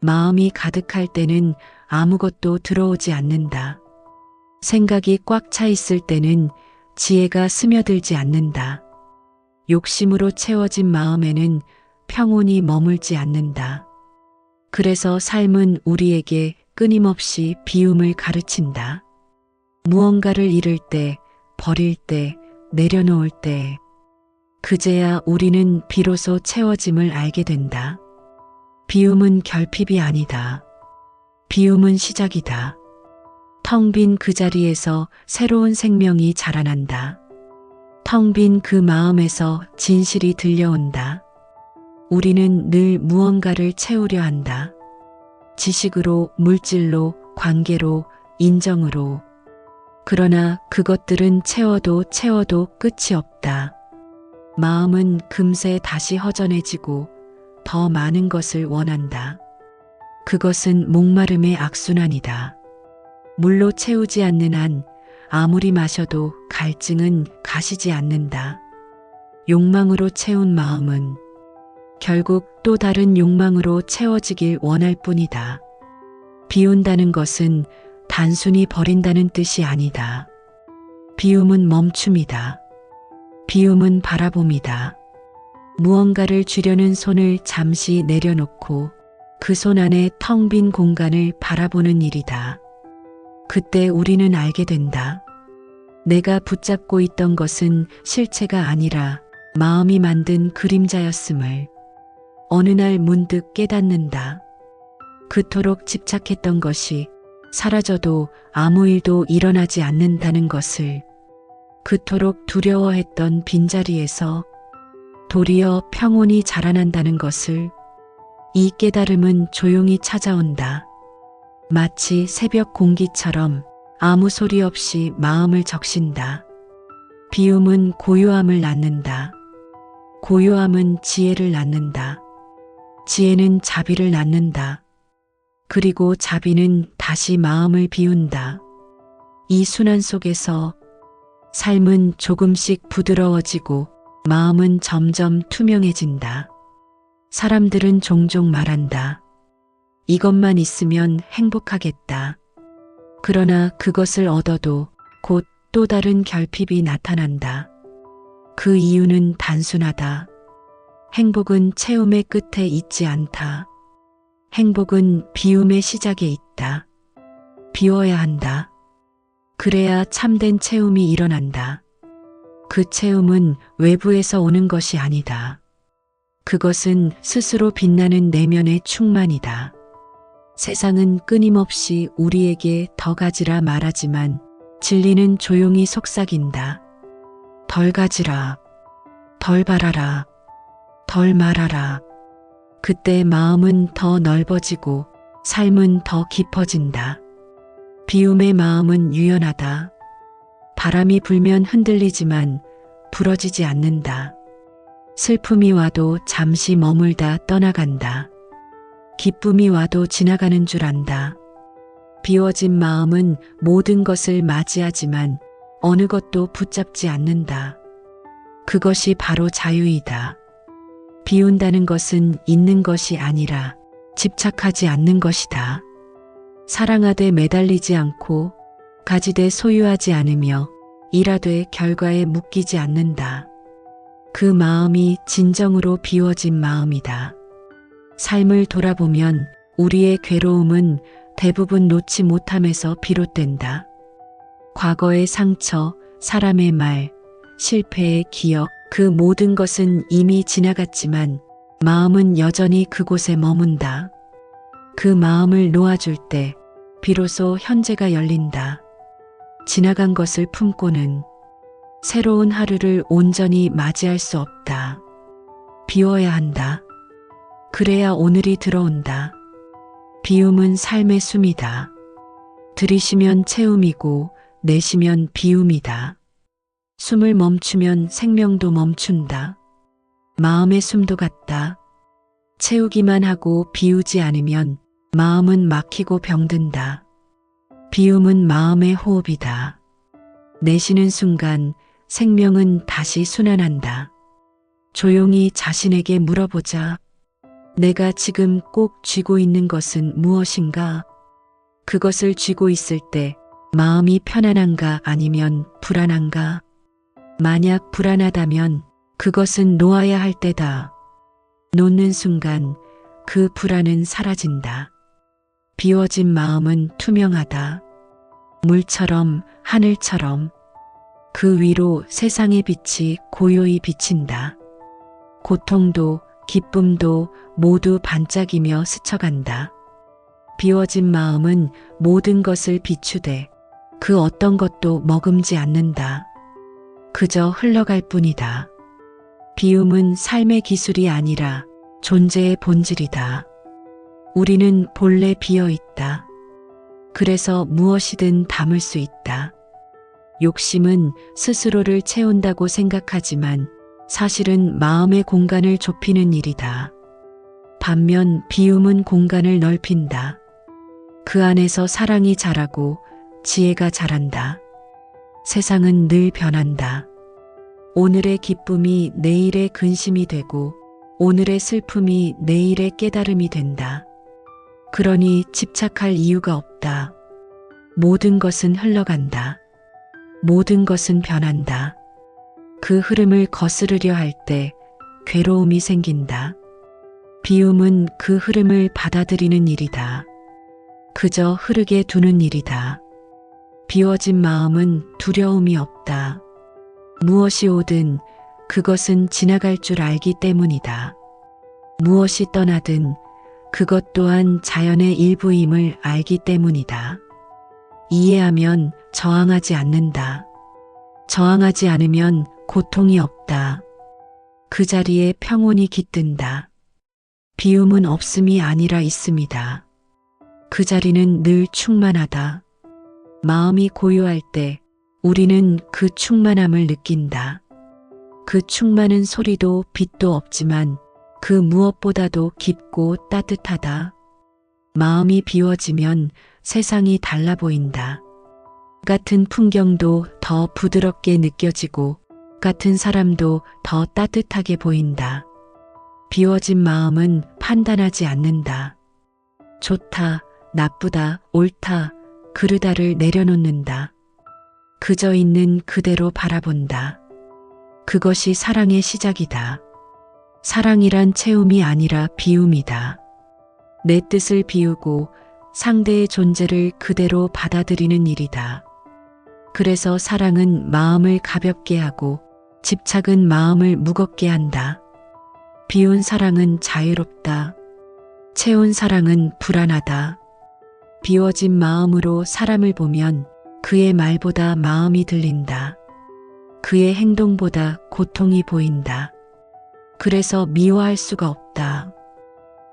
마음이 가득할 때는 아무것도 들어오지 않는다. 생각이 꽉 차 있을 때는 지혜가 스며들지 않는다. 욕심으로 채워진 마음에는 평온이 머물지 않는다. 그래서 삶은 우리에게 끊임없이 비움을 가르친다. 무언가를 잃을 때, 버릴 때, 내려놓을 때, 그제야 우리는 비로소 채워짐을 알게 된다. 비움은 결핍이 아니다. 비움은 시작이다. 텅 빈 그 자리에서 새로운 생명이 자라난다. 텅 빈 그 마음에서 진실이 들려온다. 우리는 늘 무언가를 채우려 한다. 지식으로, 물질로, 관계로, 인정으로. 그러나 그것들은 채워도 채워도 끝이 없다. 마음은 금세 다시 허전해지고 더 많은 것을 원한다. 그것은 목마름의 악순환이다. 물로 채우지 않는 한 아무리 마셔도 갈증은 가시지 않는다. 욕망으로 채운 마음은 결국 또 다른 욕망으로 채워지길 원할 뿐이다. 비운다는 것은 단순히 버린다는 뜻이 아니다. 비움은 멈춤이다. 비움은 바라봄이다. 무언가를 주려는 손을 잠시 내려놓고 그 손 안에 텅 빈 공간을 바라보는 일이다. 그때 우리는 알게 된다. 내가 붙잡고 있던 것은 실체가 아니라 마음이 만든 그림자였음을 어느 날 문득 깨닫는다. 그토록 집착했던 것이 사라져도 아무 일도 일어나지 않는다는 것을 그토록 두려워했던 빈자리에서 도리어 평온이 자라난다는 것을 이 깨달음은 조용히 찾아온다. 마치 새벽 공기처럼 아무 소리 없이 마음을 적신다. 비움은 고요함을 낳는다. 고요함은 지혜를 낳는다. 지혜는 자비를 낳는다. 그리고 자비는 다시 마음을 비운다. 이 순환 속에서 삶은 조금씩 부드러워지고 마음은 점점 투명해진다. 사람들은 종종 말한다. 이것만 있으면 행복하겠다. 그러나 그것을 얻어도 곧 또 다른 결핍이 나타난다. 그 이유는 단순하다. 행복은 채움의 끝에 있지 않다. 행복은 비움의 시작에 있다. 비워야 한다. 그래야 참된 채움이 일어난다. 그 채움은 외부에서 오는 것이 아니다. 그것은 스스로 빛나는 내면의 충만이다. 세상은 끊임없이 우리에게 더 가지라 말하지만 진리는 조용히 속삭인다. 덜 가지라. 덜 바라라. 덜 말하라. 그때 마음은 더 넓어지고 삶은 더 깊어진다. 비움의 마음은 유연하다. 바람이 불면 흔들리지만 부러지지 않는다. 슬픔이 와도 잠시 머물다 떠나간다. 기쁨이 와도 지나가는 줄 안다. 비워진 마음은 모든 것을 맞이하지만 어느 것도 붙잡지 않는다. 그것이 바로 자유이다. 비운다는 것은 있는 것이 아니라 집착하지 않는 것이다. 사랑하되 매달리지 않고 가지되 소유하지 않으며 일하되 결과에 묶이지 않는다. 그 마음이 진정으로 비워진 마음이다. 삶을 돌아보면 우리의 괴로움은 대부분 놓지 못함에서 비롯된다. 과거의 상처, 사람의 말, 실패의 기억, 그 모든 것은 이미 지나갔지만 마음은 여전히 그곳에 머문다. 그 마음을 놓아줄 때 비로소 현재가 열린다. 지나간 것을 품고는 새로운 하루를 온전히 맞이할 수 없다. 비워야 한다. 그래야 오늘이 들어온다. 비움은 삶의 숨이다. 들이쉬면 채움이고 내쉬면 비움이다. 숨을 멈추면 생명도 멈춘다. 마음의 숨도 같다. 채우기만 하고 비우지 않으면 마음은 막히고 병든다. 비움은 마음의 호흡이다. 내쉬는 순간 생명은 다시 순환한다. 조용히 자신에게 물어보자. 내가 지금 꼭 쥐고 있는 것은 무엇인가? 그것을 쥐고 있을 때 마음이 편안한가 아니면 불안한가? 만약 불안하다면 그것은 놓아야 할 때다. 놓는 순간 그 불안은 사라진다. 비워진 마음은 투명하다. 물처럼 하늘처럼 그 위로 세상의 빛이 고요히 비친다. 고통도 기쁨도 모두 반짝이며 스쳐간다. 비워진 마음은 모든 것을 비추되 그 어떤 것도 머금지 않는다. 그저 흘러갈 뿐이다. 비움은 삶의 기술이 아니라 존재의 본질이다. 우리는 본래 비어 있다. 그래서 무엇이든 담을 수 있다. 욕심은 스스로를 채운다고 생각하지만 사실은 마음의 공간을 좁히는 일이다. 반면 비움은 공간을 넓힌다. 그 안에서 사랑이 자라고 지혜가 자란다. 세상은 늘 변한다. 오늘의 기쁨이 내일의 근심이 되고 오늘의 슬픔이 내일의 깨달음이 된다. 그러니 집착할 이유가 없다. 모든 것은 흘러간다. 모든 것은 변한다. 그 흐름을 거스르려 할 때 괴로움이 생긴다. 비움은 그 흐름을 받아들이는 일이다. 그저 흐르게 두는 일이다. 비워진 마음은 두려움이 없다. 무엇이 오든 그것은 지나갈 줄 알기 때문이다. 무엇이 떠나든 그것 또한 자연의 일부임을 알기 때문이다. 이해하면 저항하지 않는다. 저항하지 않으면 고통이 없다. 그 자리에 평온이 깃든다. 비움은 없음이 아니라 있습니다. 그 자리는 늘 충만하다. 마음이 고요할 때 우리는 그 충만함을 느낀다. 그 충만한 소리도 빛도 없지만 그 무엇보다도 깊고 따뜻하다. 마음이 비워지면 세상이 달라 보인다. 같은 풍경도 더 부드럽게 느껴지고 같은 사람도 더 따뜻하게 보인다. 비워진 마음은 판단하지 않는다. 좋다, 나쁘다, 옳다, 그르다를 내려놓는다. 그저 있는 그대로 바라본다. 그것이 사랑의 시작이다. 사랑이란 채움이 아니라 비움이다. 내 뜻을 비우고 상대의 존재를 그대로 받아들이는 일이다. 그래서 사랑은 마음을 가볍게 하고 집착은 마음을 무겁게 한다. 비운 사랑은 자유롭다. 채운 사랑은 불안하다. 비워진 마음으로 사람을 보면 그의 말보다 마음이 들린다. 그의 행동보다 고통이 보인다. 그래서 미워할 수가 없다.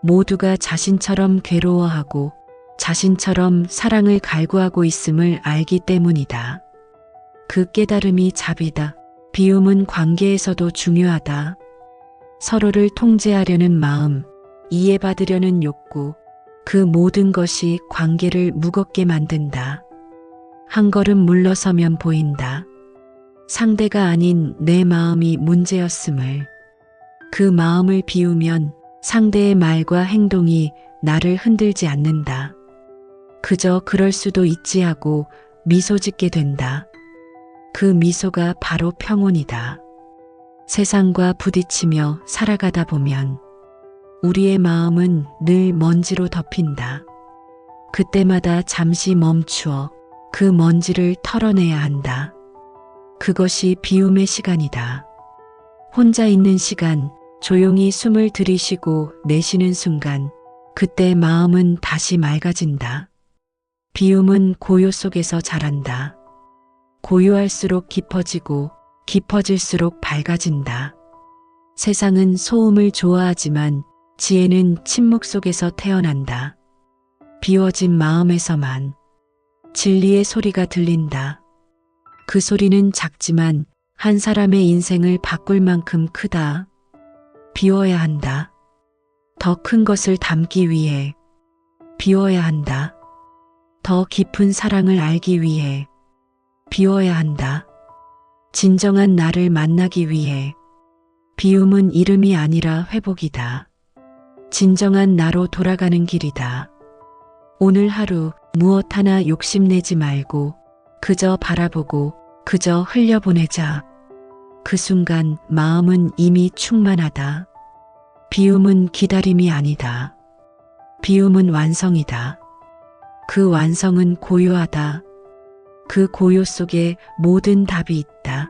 모두가 자신처럼 괴로워하고 자신처럼 사랑을 갈구하고 있음을 알기 때문이다. 그 깨달음이 자비다. 비움은 관계에서도 중요하다. 서로를 통제하려는 마음, 이해받으려는 욕구, 그 모든 것이 관계를 무겁게 만든다. 한 걸음 물러서면 보인다. 상대가 아닌 내 마음이 문제였음을. 그 마음을 비우면 상대의 말과 행동이 나를 흔들지 않는다. 그저 그럴 수도 있지 하고 미소 짓게 된다. 그 미소가 바로 평온이다. 세상과 부딪히며 살아가다 보면 우리의 마음은 늘 먼지로 덮인다. 그때마다 잠시 멈추어 그 먼지를 털어내야 한다. 그것이 비움의 시간이다. 혼자 있는 시간, 조용히 숨을 들이쉬고 내쉬는 순간, 그때 마음은 다시 맑아진다. 비움은 고요 속에서 자란다. 고요할수록 깊어지고 깊어질수록 밝아진다. 세상은 소음을 좋아하지만 지혜는 침묵 속에서 태어난다. 비워진 마음에서만 진리의 소리가 들린다. 그 소리는 작지만 한 사람의 인생을 바꿀 만큼 크다. 비워야 한다. 더 큰 것을 담기 위해 비워야 한다. 더 깊은 사랑을 알기 위해 비워야 한다. 진정한 나를 만나기 위해 비움은 이름이 아니라 회복이다. 진정한 나로 돌아가는 길이다. 오늘 하루 무엇 하나 욕심내지 말고 그저 바라보고 그저 흘려보내자. 그 순간 마음은 이미 충만하다. 비움은 기다림이 아니다. 비움은 완성이다. 그 완성은 고요하다. 그 고요 속에 모든 답이 있다.